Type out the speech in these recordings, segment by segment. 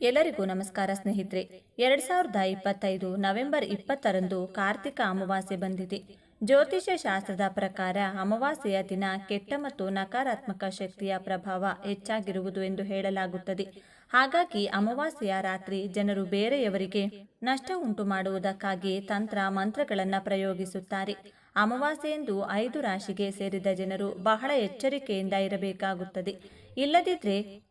ಎಲ್ಲರಿಗೂ ನಮಸ್ಕಾರ ಸ್ನೇಹಿತರೆ. ಎರಡ್ ಸಾವಿರದ ಇಪ್ಪತ್ತೈದು ನವೆಂಬರ್ ಇಪ್ಪತ್ತರಂದು ಕಾರ್ತಿಕ ಅಮಾವಾಸ್ಯೆ ಬಂದಿದೆ. ಜ್ಯೋತಿಷ್ಯ ಶಾಸ್ತ್ರದ ಪ್ರಕಾರ ಅಮಾವಾಸ್ಯೆಯ ದಿನ ಕೆಟ್ಟ ಮತ್ತು ನಕಾರಾತ್ಮಕ ಶಕ್ತಿಯ ಪ್ರಭಾವ ಹೆಚ್ಚಾಗಿರುವುದು ಎಂದು ಹೇಳಲಾಗುತ್ತದೆ. ಹಾಗಾಗಿ ಅಮಾವಾಸ್ಯೆಯ ರಾತ್ರಿ ಜನರು ಬೇರೆಯವರಿಗೆ ನಷ್ಟ ಉಂಟು ಮಾಡುವುದಕ್ಕಾಗಿ ತಂತ್ರ ಮಂತ್ರಗಳನ್ನು ಪ್ರಯೋಗಿಸುತ್ತಾರೆ. ಅಮಾವಾಸ್ಯೆಯೆಂದು ಐದು ರಾಶಿಗೆ ಸೇರಿದ ಜನರು ಬಹಳ ಎಚ್ಚರಿಕೆಯಿಂದ ಇರಬೇಕಾಗುತ್ತದೆ. ಇಲ್ಲದಿದ್ದರೆ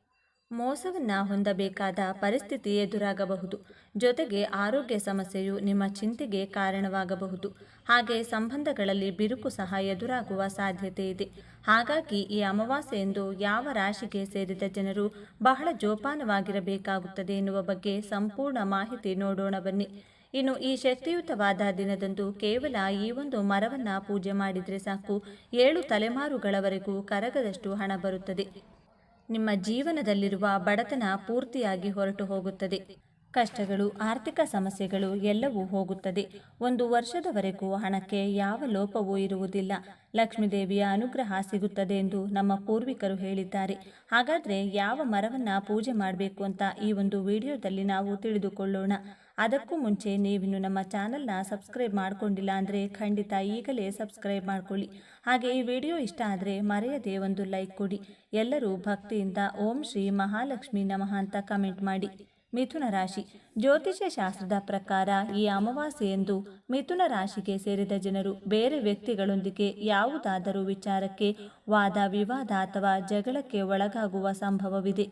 ಮೋಸವನ್ನ ಹೊಂದಬೇಕಾದ ಪರಿಸ್ಥಿತಿ ಎದುರಾಗಬಹುದು. ಜೊತೆಗೆ ಆರೋಗ್ಯ ಸಮಸ್ಯೆಯು ನಿಮ್ಮ ಚಿಂತೆಗೆ ಕಾರಣವಾಗಬಹುದು. ಹಾಗೆ ಸಂಬಂಧಗಳಲ್ಲಿ ಬಿರುಕು ಸಹ ಎದುರಾಗುವ ಸಾಧ್ಯತೆ ಇದೆ. ಹಾಗಾಗಿ ಈ ಅಮಾವಾಸ್ಯೆಯಂದು ಯಾವ ರಾಶಿಗೆ ಸೇರಿದ ಜನರು ಬಹಳ ಜೋಪಾನವಾಗಿರಬೇಕಾಗುತ್ತದೆ ಎನ್ನುವ ಬಗ್ಗೆ ಸಂಪೂರ್ಣ ಮಾಹಿತಿ ನೋಡೋಣ ಬನ್ನಿ. ಇನ್ನು ಈ ಶಕ್ತಿಯುತವಾದ ದಿನದಂದು ಕೇವಲ ಈ ಒಂದು ಮರವನ್ನು ಪೂಜೆ ಮಾಡಿದರೆ ಸಾಕು. ಏಳು ತಲೆಮಾರುಗಳವರೆಗೂ ಕರಗದಷ್ಟು ಹಣ ಬರುತ್ತದೆ. ನಿಮ್ಮ ಜೀವನದಲ್ಲಿರುವ ಬಡತನ ಪೂರ್ತಿಯಾಗಿ ಹೊರಟು ಹೋಗುತ್ತದೆ. ಕಷ್ಟಗಳು, ಆರ್ಥಿಕ ಸಮಸ್ಯೆಗಳು ಎಲ್ಲವೂ ಹೋಗುತ್ತದೆ. ಒಂದು ವರ್ಷದವರೆಗೂ ಹಣಕ್ಕೆ ಯಾವ ಲೋಪವೂ ಇರುವುದಿಲ್ಲ. ಲಕ್ಷ್ಮೀದೇವಿಯ ಅನುಗ್ರಹ ಸಿಗುತ್ತದೆ ಎಂದು ನಮ್ಮ ಪೂರ್ವಿಕರು ಹೇಳಿದ್ದಾರೆ. ಹಾಗಾದರೆ ಯಾವ ಮರವನ್ನು ಪೂಜೆ ಮಾಡಬೇಕು ಅಂತ ಈ ಒಂದು ವಿಡಿಯೋದಲ್ಲಿ ನಾವು ತಿಳಿದುಕೊಳ್ಳೋಣ. ಅದಕ್ಕೂ ಮುಂಚೆ ನೀವಿನ್ನು ನಮ್ಮ ಚಾನಲ್ನ ಸಬ್ಸ್ಕ್ರೈಬ್ ಮಾಡಿಕೊಂಡಿಲ್ಲ ಅಂದರೆ ಖಂಡಿತ ಈಗಲೇ ಸಬ್ಸ್ಕ್ರೈಬ್ ಮಾಡ್ಕೊಳ್ಳಿ. ಹಾಗೆ ಈ ವಿಡಿಯೋ ಇಷ್ಟ ಆದರೆ ಮರೆಯದೆ ಒಂದು ಲೈಕ್ ಕೊಡಿ. ಎಲ್ಲರೂ ಭಕ್ತಿಯಿಂದ ಓಂ ಶ್ರೀ ಮಹಾಲಕ್ಷ್ಮಿ ನಮಃ ಅಂತ ಕಮೆಂಟ್ ಮಾಡಿ. ಮಿಥುನ ರಾಶಿ. ಜ್ಯೋತಿಷ್ಯ ಶಾಸ್ತ್ರದ ಪ್ರಕಾರ ಈ ಅಮಾವಾಸ್ಯೆಯಂದು ಮಿಥುನ ರಾಶಿಗೆ ಸೇರಿದ ಜನರು ಬೇರೆ ವ್ಯಕ್ತಿಗಳೊಂದಿಗೆ ಯಾವುದಾದರೂ ವಿಚಾರಕ್ಕೆ ವಾದ ವಿವಾದ ಅಥವಾ ಜಗಳಕ್ಕೆ ಒಳಗಾಗುವ ಸಂಭವವಿದೆ.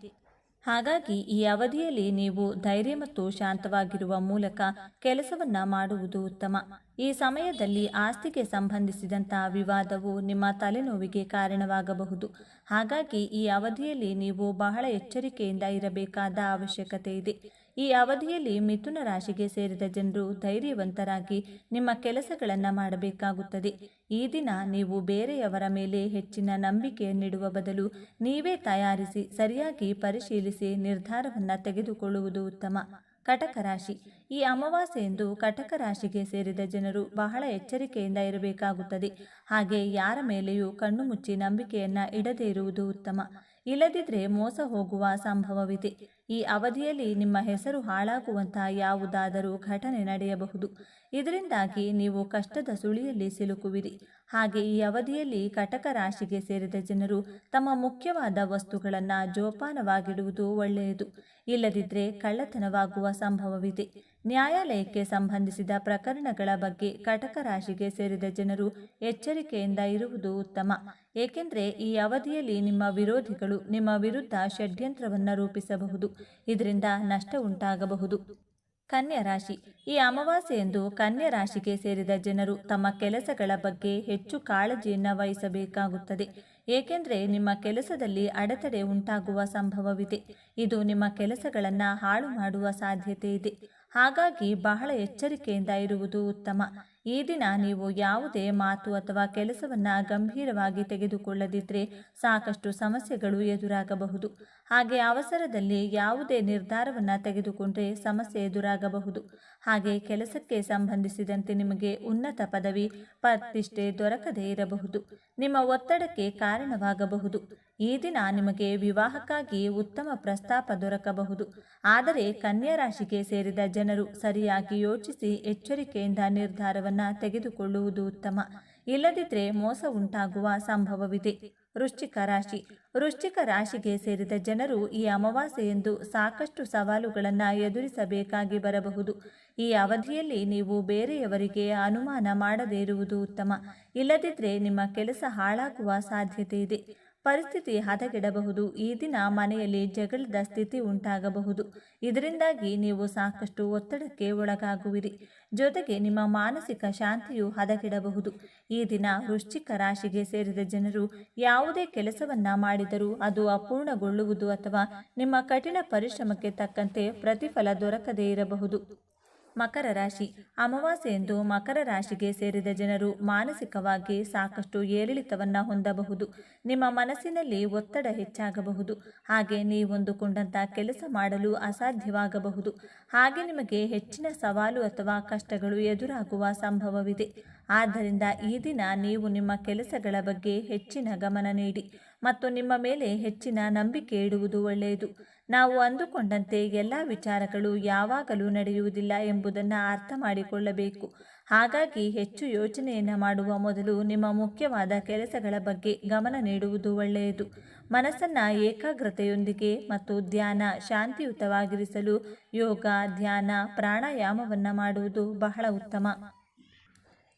ಹಾಗಾಗಿ ಈ ಅವಧಿಯಲ್ಲಿ ನೀವು ಧೈರ್ಯ ಮತ್ತು ಶಾಂತವಾಗಿರುವ ಮೂಲಕ ಕೆಲಸವನ್ನ ಮಾಡುವುದು ಉತ್ತಮ. ಈ ಸಮಯದಲ್ಲಿ ಆಸ್ತಿಗೆ ಸಂಬಂಧಿಸಿದಂತಹ ವಿವಾದವು ನಿಮ್ಮ ತಲೆನೋವಿಗೆ ಕಾರಣವಾಗಬಹುದು. ಹಾಗಾಗಿ ಈ ಅವಧಿಯಲ್ಲಿ ನೀವು ಬಹಳ ಎಚ್ಚರಿಕೆಯಿಂದ ಇರಬೇಕಾದ ಅವಶ್ಯಕತೆ ಇದೆ. ಈ ಅವಧಿಯಲ್ಲಿ ಮಿಥುನ ರಾಶಿಗೆ ಸೇರಿದ ಜನರು ಧೈರ್ಯವಂತರಾಗಿ ನಿಮ್ಮ ಕೆಲಸಗಳನ್ನು ಮಾಡಬೇಕಾಗುತ್ತದೆ. ಈ ದಿನ ನೀವು ಬೇರೆಯವರ ಮೇಲೆ ಹೆಚ್ಚಿನ ನಂಬಿಕೆಯನ್ನಿಡುವ ಬದಲು ನೀವೇ ತಯಾರಿಸಿ, ಸರಿಯಾಗಿ ಪರಿಶೀಲಿಸಿ ನಿರ್ಧಾರವನ್ನು ತೆಗೆದುಕೊಳ್ಳುವುದು ಉತ್ತಮ. ಕಟಕ ರಾಶಿ. ಈ ಅಮಾವಾಸ್ಯೆಯಂದು ಕಟಕ ರಾಶಿಗೆ ಸೇರಿದ ಜನರು ಬಹಳ ಎಚ್ಚರಿಕೆಯಿಂದ ಇರಬೇಕಾಗುತ್ತದೆ. ಹಾಗೆ ಯಾರ ಮೇಲೆಯೂ ಕಣ್ಣು ಮುಚ್ಚಿ ನಂಬಿಕೆಯನ್ನು ಇಡದೇ ಇರುವುದು ಉತ್ತಮ. ಇಲ್ಲದಿದ್ದರೆ ಮೋಸ ಹೋಗುವ ಸಂಭವವಿದೆ. ಈ ಅವಧಿಯಲ್ಲಿ ನಿಮ್ಮ ಹೆಸರು ಹಾಳಾಗುವಂತಹ ಯಾವುದಾದರೂ ಘಟನೆ ನಡೆಯಬಹುದು. ಇದರಿಂದಾಗಿ ನೀವು ಕಷ್ಟದ ಸುಳಿಯಲ್ಲಿ ಸಿಲುಕುವಿರಿ. ಹಾಗೆ ಈ ಅವಧಿಯಲ್ಲಿ ಕಟಕ ರಾಶಿಗೆ ಸೇರಿದ ಜನರು ತಮ್ಮ ಮುಖ್ಯವಾದ ವಸ್ತುಗಳನ್ನು ಜೋಪಾನವಾಗಿಡುವುದು ಒಳ್ಳೆಯದು. ಇಲ್ಲದಿದ್ದರೆ ಕಳ್ಳತನವಾಗುವ ಸಂಭವವಿದೆ. ನ್ಯಾಯಾಲಯಕ್ಕೆ ಸಂಬಂಧಿಸಿದ ಪ್ರಕರಣಗಳ ಬಗ್ಗೆ ಕಟಕ ರಾಶಿಗೆ ಸೇರಿದ ಜನರು ಎಚ್ಚರಿಕೆಯಿಂದ ಇರುವುದು ಉತ್ತಮ. ಏಕೆಂದರೆ ಈ ಅವಧಿಯಲ್ಲಿ ನಿಮ್ಮ ವಿರೋಧಿಗಳು ನಿಮ್ಮ ವಿರುದ್ಧ ಷಡ್ಯಂತ್ರವನ್ನು ರೂಪಿಸಬಹುದು. ಇದರಿಂದ ನಷ್ಟ ಉಂಟಾಗಬಹುದು. ಕನ್ಯಾ ರಾಶಿ. ಈ ಅಮಾವಾಸ್ಯೆಯಂದು ಕನ್ಯಾ ರಾಶಿಗೆ ಸೇರಿದ ಜನರು ತಮ್ಮ ಕೆಲಸಗಳ ಬಗ್ಗೆ ಹೆಚ್ಚು ಕಾಳಜಿಯನ್ನು ವಹಿಸಬೇಕಾಗುತ್ತದೆ. ಏಕೆಂದರೆ ನಿಮ್ಮ ಕೆಲಸದಲ್ಲಿ ಅಡೆತಡೆ ಉಂಟಾಗುವ ಸಂಭವವಿದೆ. ಇದು ನಿಮ್ಮ ಕೆಲಸಗಳನ್ನು ಹಾಳು ಮಾಡುವ ಸಾಧ್ಯತೆ ಇದೆ. ಹಾಗಾಗಿ ಬಹಳ ಎಚ್ಚರಿಕೆಯಿಂದ ಇರುವುದು ಉತ್ತಮ. ಈ ದಿನ ನೀವು ಯಾವುದೇ ಮಾತು ಅಥವಾ ಕೆಲಸವನ್ನು ಗಂಭೀರವಾಗಿ ತೆಗೆದುಕೊಳ್ಳದಿದ್ದರೆ ಸಾಕಷ್ಟು ಸಮಸ್ಯೆಗಳು ಎದುರಾಗಬಹುದು. ಹಾಗೆ ಅವಸರದಲ್ಲಿ ಯಾವುದೇ ನಿರ್ಧಾರವನ್ನು ತೆಗೆದುಕೊಂಡರೆ ಸಮಸ್ಯೆ ಎದುರಾಗಬಹುದು. ಹಾಗೆ ಕೆಲಸಕ್ಕೆ ಸಂಬಂಧಿಸಿದಂತೆ ನಿಮಗೆ ಉನ್ನತ ಪದವಿ ಪ್ರತಿಷ್ಠೆ ದೊರಕದೇ ಇರಬಹುದು. ನಿಮ್ಮ ಒತ್ತಡಕ್ಕೆ ಕಾರಣವಾಗಬಹುದು. ಈ ದಿನ ನಿಮಗೆ ವಿವಾಹಕ್ಕಾಗಿ ಉತ್ತಮ ಪ್ರಸ್ತಾಪ ದೊರಕಬಹುದು. ಆದರೆ ಕನ್ಯಾ ರಾಶಿಗೆ ಸೇರಿದ ಜನರು ಸರಿಯಾಗಿ ಯೋಚಿಸಿ ಎಚ್ಚರಿಕೆಯಿಂದ ನಿರ್ಧಾರವನ್ನು ತೆಗೆದುಕೊಳ್ಳುವುದು ಉತ್ತಮ. ಇಲ್ಲದಿದ್ದರೆ ಮೋಸ ಉಂಟಾಗುವ ಸಂಭವವಿದೆ. ವೃಶ್ಚಿಕ ರಾಶಿ. ವೃಶ್ಚಿಕ ರಾಶಿಗೆ ಸೇರಿದ ಜನರು ಈ ಅಮಾವಾಸ್ಯೆಯೆಂದು ಸಾಕಷ್ಟು ಸವಾಲುಗಳನ್ನು ಎದುರಿಸಬೇಕಾಗಿ ಬರಬಹುದು. ಈ ಅವಧಿಯಲ್ಲಿ ನೀವು ಬೇರೆಯವರಿಗೆ ಅನುಮಾನ ಮಾಡದೇ ಇರುವುದು ಉತ್ತಮ. ಇಲ್ಲದಿದ್ದರೆ ನಿಮ್ಮ ಕೆಲಸ ಹಾಳಾಗುವ ಸಾಧ್ಯತೆ ಇದೆ. ಪರಿಸ್ಥಿತಿ ಹದಗೆಡಬಹುದು. ಈ ದಿನ ಮನೆಯಲ್ಲಿ ಜಗಳದ ಸ್ಥಿತಿ ಉಂಟಾಗಬಹುದು. ಇದರಿಂದಾಗಿ ನೀವು ಸಾಕಷ್ಟು ಒತ್ತಡಕ್ಕೆ ಒಳಗಾಗುವಿರಿ. ಜೊತೆಗೆ ನಿಮ್ಮ ಮಾನಸಿಕ ಶಾಂತಿಯು ಹದಗೆಡಬಹುದು. ಈ ದಿನ ವೃಶ್ಚಿಕ ರಾಶಿಗೆ ಸೇರಿದ ಜನರು ಯಾವುದೇ ಕೆಲಸವನ್ನ ಮಾಡಿದರೂ ಅದು ಅಪೂರ್ಣಗೊಳ್ಳುವುದು ಅಥವಾ ನಿಮ್ಮ ಕಠಿಣ ಪರಿಶ್ರಮಕ್ಕೆ ತಕ್ಕಂತೆ ಪ್ರತಿಫಲ ದೊರಕದೇ ಇರಬಹುದು. ಮಕರ ರಾಶಿ. ಅಮಾವಾಸ್ಯೆಯಂದು ಮಕರ ರಾಶಿಗೆ ಸೇರಿದ ಜನರು ಮಾನಸಿಕವಾಗಿ ಸಾಕಷ್ಟು ಏರಿಳಿತವನ್ನು ಹೊಂದಬಹುದು. ನಿಮ್ಮ ಮನಸ್ಸಿನಲ್ಲಿ ಒತ್ತಡ ಹೆಚ್ಚಾಗಬಹುದು. ಹಾಗೆ ನೀವೊಂದುಕೊಂಡಂಥ ಕೆಲಸ ಮಾಡಲು ಅಸಾಧ್ಯವಾಗಬಹುದು. ಹಾಗೆ ನಿಮಗೆ ಹೆಚ್ಚಿನ ಸವಾಲು ಅಥವಾ ಕಷ್ಟಗಳು ಎದುರಾಗುವ ಸಂಭವವಿದೆ. ಆದ್ದರಿಂದ ಈ ದಿನ ನೀವು ನಿಮ್ಮ ಕೆಲಸಗಳ ಬಗ್ಗೆ ಹೆಚ್ಚಿನ ಗಮನ ನೀಡಿ ಮತ್ತು ನಿಮ್ಮ ಮೇಲೆ ಹೆಚ್ಚಿನ ನಂಬಿಕೆ ಇಡುವುದು ಒಳ್ಳೆಯದು. ನಾವು ಅಂದುಕೊಂಡಂತೆ ಎಲ್ಲ ವಿಚಾರಗಳು ಯಾವಾಗಲೂ ನಡೆಯುವುದಿಲ್ಲ ಎಂಬುದನ್ನು ಅರ್ಥ ಮಾಡಿಕೊಳ್ಳಬೇಕು ಹಾಗಾಗಿ ಹೆಚ್ಚು ಯೋಚನೆಯನ್ನು ಮಾಡುವ ಮೊದಲು ನಿಮ್ಮ ಮುಖ್ಯವಾದ ಕೆಲಸಗಳ ಬಗ್ಗೆ ಗಮನ ನೀಡುವುದು ಒಳ್ಳೆಯದು. ಮನಸ್ಸನ್ನು ಏಕಾಗ್ರತೆಯೊಂದಿಗೆ ಮತ್ತು ಧ್ಯಾನ ಶಾಂತಿಯುತವಾಗಿರಿಸಲು ಯೋಗ, ಧ್ಯಾನ, ಪ್ರಾಣಾಯಾಮವನ್ನು ಮಾಡುವುದು ಬಹಳ ಉತ್ತಮ.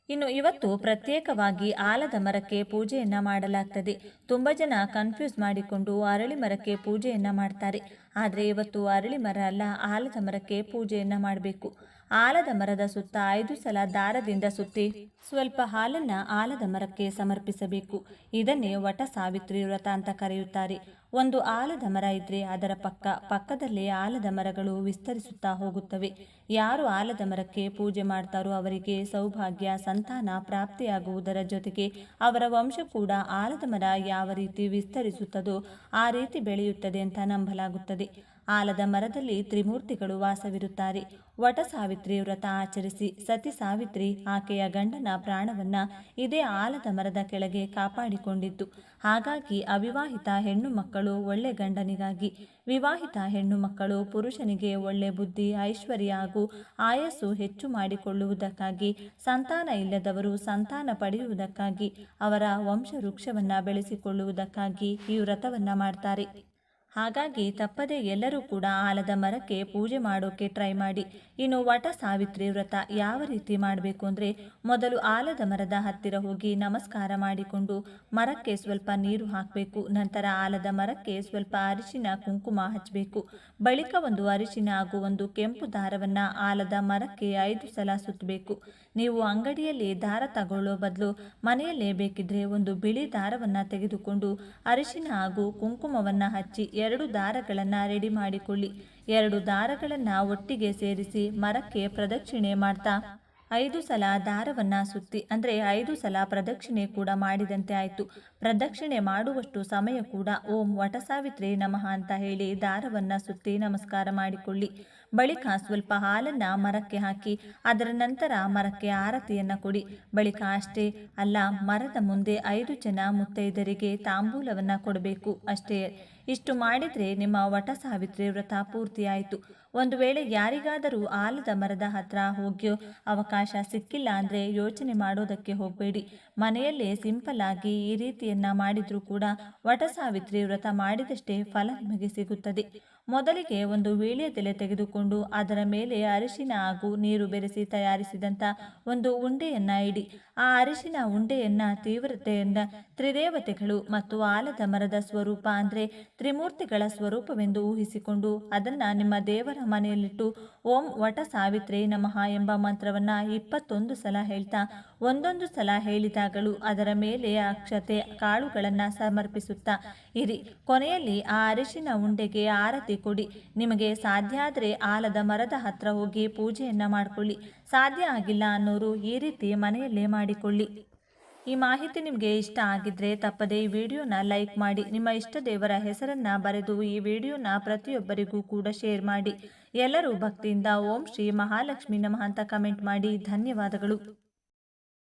ಇನ್ನು ಇವತ್ತು ಪ್ರತ್ಯೇಕವಾಗಿ ಆಲದ ಮರಕ್ಕೆ ಪೂಜೆಯನ್ನ ಮಾಡಲಾಗ್ತದೆ. ತುಂಬಾ ಜನ ಕನ್ಫ್ಯೂಸ್ ಮಾಡಿಕೊಂಡು ಅರಳಿ ಮರಕ್ಕೆ ಪೂಜೆಯನ್ನ ಮಾಡ್ತಾರೆ. ಆದರೆ ಇವತ್ತು ಅರಳಿ ಮರ ಅಲ್ಲ, ಆಲದ ಮರಕ್ಕೆ ಪೂಜೆಯನ್ನ ಮಾಡಬೇಕು. ಆಲದ ಮರದ ಸುತ್ತ ಐದು ಸಲ ದಾರದಿಂದ ಸುತ್ತಿ ಸ್ವಲ್ಪ ಹಾಲನ್ನ ಆಲದ ಮರಕ್ಕೆ ಸಮರ್ಪಿಸಬೇಕು. ಇದನ್ನೇ ವಟ ಸಾವಿತ್ರಿ ವ್ರತ ಅಂತ ಕರೆಯುತ್ತಾರೆ. ಒಂದು ಆಲದ ಮರ ಇದ್ರೆ ಅದರ ಪಕ್ಕ, ಪಕ್ಕದಲ್ಲೇ ಆಲದ ಮರಗಳು ವಿಸ್ತರಿಸುತ್ತಾ ಹೋಗುತ್ತವೆ. ಯಾರು ಆಲದ ಮರಕ್ಕೆ ಪೂಜೆ ಮಾಡ್ತಾರೋ ಅವರಿಗೆ ಸೌಭಾಗ್ಯ, ಸಂತಾನ ಪ್ರಾಪ್ತಿಯಾಗುವುದರ ಜೊತೆಗೆ ಅವರ ವಂಶ ಕೂಡ ಆಲದ ಮರ ಯಾವ ರೀತಿ ವಿಸ್ತರಿಸುತ್ತದೋ ಆ ರೀತಿ ಬೆಳೆಯುತ್ತದೆ ಅಂತ ನಂಬಲಾಗುತ್ತದೆ. ಆಲದ ಮರದಲ್ಲಿ ತ್ರಿಮೂರ್ತಿಗಳು ವಾಸವಿರುತ್ತಾರೆ. ವಟ ಸಾವಿತ್ರಿ ವ್ರತ ಆಚರಿಸಿ ಸತಿ ಸಾವಿತ್ರಿ ಆಕೆಯ ಗಂಡನ ಪ್ರಾಣವನ್ನ ಇದೇ ಆಲದ ಮರದ ಕೆಳಗೆ ಕಾಪಾಡಿಕೊಂಡಿತ್ತು ಹಾಗಾಗಿ ಅವಿವಾಹಿತ ಹೆಣ್ಣು ಮಕ್ಕಳು ಒಳ್ಳೆ ಗಂಡನಿಗಾಗಿ. ವಿವಾಹಿತ ಹೆಣ್ಣು ಮಕ್ಕಳು ಪುರುಷನಿಗೆ ಒಳ್ಳೆ ಬುದ್ಧಿ, ಐಶ್ವರ್ಯ ಹಾಗೂ ಆಯಸ್ಸು ಹೆಚ್ಚು ಮಾಡಿಕೊಳ್ಳುವುದಕ್ಕಾಗಿ, ಸಂತಾನ ಇಲ್ಲದವರು ಸಂತಾನ ಪಡೆಯುವುದಕ್ಕಾಗಿ, ಅವರ ವಂಶವೃಕ್ಷವನ್ನು ಬೆಳೆಸಿಕೊಳ್ಳುವುದಕ್ಕಾಗಿ ಈ ವ್ರತವನ್ನು ಮಾಡ್ತಾರೆ. ಹಾಗಾಗಿ ತಪ್ಪದೆ ಎಲ್ಲರೂ ಕೂಡ ಆಲದ ಮರಕ್ಕೆ ಪೂಜೆ ಮಾಡೋಕೆ ಟ್ರೈ ಮಾಡಿ. ಇನ್ನು ವಟ ಸಾವಿತ್ರಿ ವ್ರತ ಯಾವ ರೀತಿ ಮಾಡಬೇಕು ಅಂದರೆ ಮೊದಲು ಆಲದ ಮರದ ಹತ್ತಿರ ಹೋಗಿ ನಮಸ್ಕಾರ ಮಾಡಿಕೊಂಡು ಮರಕ್ಕೆ ಸ್ವಲ್ಪ ನೀರು ಹಾಕಬೇಕು. ನಂತರ ಆಲದ ಮರಕ್ಕೆ ಸ್ವಲ್ಪ ಅರಿಶಿನ ಕುಂಕುಮ ಹಚ್ಚಬೇಕು ಬಳಿಕ ಒಂದು ಅರಿಶಿನ ಹಾಗೂ ಒಂದು ಕೆಂಪು ದಾರವನ್ನು ಆಲದ ಮರಕ್ಕೆ ಐದು ಸಲ ಸುತ್ತಬೇಕು ನೀವು ಅಂಗಡಿಯಲ್ಲಿ ದಾರ ತಗೊಳ್ಳೋ ಬದಲು ಮನೆಯಲ್ಲೇ ಬೇಕಿದ್ರೆ ಒಂದು ಬಿಳಿ ದಾರವನ್ನು ತೆಗೆದುಕೊಂಡು ಅರಿಶಿನ ಹಾಗೂ ಕುಂಕುಮವನ್ನು ಹಚ್ಚಿ ಎರಡು ದಾರಗಳನ್ನು ರೆಡಿ ಮಾಡಿಕೊಳ್ಳಿ. ಎರಡು ದಾರಗಳನ್ನು ಒಟ್ಟಿಗೆ ಸೇರಿಸಿ ಮರಕ್ಕೆ ಪ್ರದಕ್ಷಿಣೆ ಮಾಡ್ತಾ ಐದು ಸಲ ದಾರವನ್ನು ಸುತ್ತಿ, ಅಂದರೆ ಐದು ಸಲ ಪ್ರದಕ್ಷಿಣೆ ಕೂಡ ಮಾಡಿದಂತೆ ಆಯಿತು. ಪ್ರದಕ್ಷಿಣೆ ಮಾಡುವಷ್ಟು ಸಮಯ ಕೂಡ ಓಂ ವಟಸಾವಿತ್ರಿ ನಮಃ ಅಂತ ಹೇಳಿ ದಾರವನ್ನು ಸುತ್ತಿ ನಮಸ್ಕಾರ ಮಾಡಿಕೊಳ್ಳಿ. ಬಳಿಕ ಸ್ವಲ್ಪ ಹಾಲನ್ನು ಮರಕ್ಕೆ ಹಾಕಿ, ಅದರ ನಂತರ ಮರಕ್ಕೆ ಆರತಿಯನ್ನು ಕೊಡಿ. ಬಳಿಕ ಅಷ್ಟೇ ಅಲ್ಲ, ಮರದ ಮುಂದೆ ಐದು ಜನ ಮುತ್ತೈದರಿಗೆ ತಾಂಬೂಲವನ್ನು ಕೊಡಬೇಕು ಅಷ್ಟೇ. ಇಷ್ಟು ಮಾಡಿದ್ರೆ ನಿಮ್ಮ ವಟ ಸಾವಿತ್ರಿ ವ್ರತ ಪೂರ್ತಿಯಾಯಿತು. ಒಂದು ವೇಳೆ ಯಾರಿಗಾದರೂ ಆಲದ ಮರದ ಹತ್ರ ಹೋಗ್ಯೋ ಅವಕಾಶ ಸಿಕ್ಕಿಲ್ಲ ಅಂದರೆ ಯೋಚನೆ ಮಾಡೋದಕ್ಕೆ ಹೋಗಬೇಡಿ. ಮನೆಯಲ್ಲೇ ಸಿಂಪಲ್ ಆಗಿ ಈ ರೀತಿಯನ್ನ ಮಾಡಿದರೂ ಕೂಡ ವಟ ಸಾವಿತ್ರಿ ವ್ರತ ಮಾಡಿದಷ್ಟೇ ಫಲ ನಿಮಗೆ ಸಿಗುತ್ತದೆ. ಮೊದಲಿಗೆ ಒಂದು ವೀಳ್ಯದೆಲೆ ತೆಗೆದುಕೊಂಡು ಅದರ ಮೇಲೆ ಅರಿಶಿನ ಹಾಗೂ ನೀರು ಬೆರೆಸಿ ತಯಾರಿಸಿದಂಥ ಒಂದು ಉಂಡೆಯನ್ನು ಇಡಿ. ಆ ಅರಿಶಿನ ಉಂಡೆಯನ್ನು ತೀವ್ರತೆಯಿಂದ ತ್ರಿದೇವತೆಗಳು ಮತ್ತು ಆಲದ ಮರದ ಸ್ವರೂಪ ಅಂದರೆ ತ್ರಿಮೂರ್ತಿಗಳ ಸ್ವರೂಪವೆಂದು ಊಹಿಸಿಕೊಂಡು ಅದನ್ನ ನಿಮ್ಮ ದೇವರ ಮನೆಯಲ್ಲಿಟ್ಟು ಓಂ ವಟ ಸಾವಿತ್ರಿ ನಮಃ ಎಂಬ ಮಂತ್ರವನ್ನ ಇಪ್ಪತ್ತೊಂದು ಸಲ ಹೇಳ್ತಾ ಒಂದೊಂದು ಸಲ ಹೇಳಿದಾಗಲೂ ಅದರ ಮೇಲೆ ಅಕ್ಷತೆ ಕಾಳುಗಳನ್ನು ಸಮರ್ಪಿಸುತ್ತಾ ಇರಿ. ಕೊನೆಯಲ್ಲಿ ಆ ಅರಿಶಿನ ಉಂಡೆಗೆ ಆರತಿ ಕೊಡಿ. ನಿಮಗೆ ಸಾಧ್ಯ ಆದರೆ ಆಲದ ಮರದ ಹತ್ರ ಹೋಗಿ ಪೂಜೆಯನ್ನು ಮಾಡಿಕೊಳ್ಳಿ. ಸಾಧ್ಯ ಆಗಿಲ್ಲ ಅನ್ನೋರು ಈ ರೀತಿ ಮನೆಯಲ್ಲೇ ಮಾಡಿಕೊಳ್ಳಿ. ಈ ಮಾಹಿತಿ ನಿಮಗೆ ಇಷ್ಟ ಆಗಿದ್ರೆ ತಪ್ಪದೇ ಈ ವಿಡಿಯೋನ ಲೈಕ್ ಮಾಡಿ. ನಿಮ್ಮ ಇಷ್ಟ ದೇವರ ಹೆಸರನ್ನ ಬರೆದು ಈ ವಿಡಿಯೋನ ಪ್ರತಿಯೊಬ್ಬರಿಗೂ ಕೂಡ ಶೇರ್ ಮಾಡಿ. ಎಲ್ಲರೂ ಭಕ್ತಿಯಿಂದ ಓಂ ಶ್ರೀ ಮಹಾಲಕ್ಷ್ಮಿ ನಮಃ ಅಂತ ಕಮೆಂಟ್ ಮಾಡಿ. ಧನ್ಯವಾದಗಳು.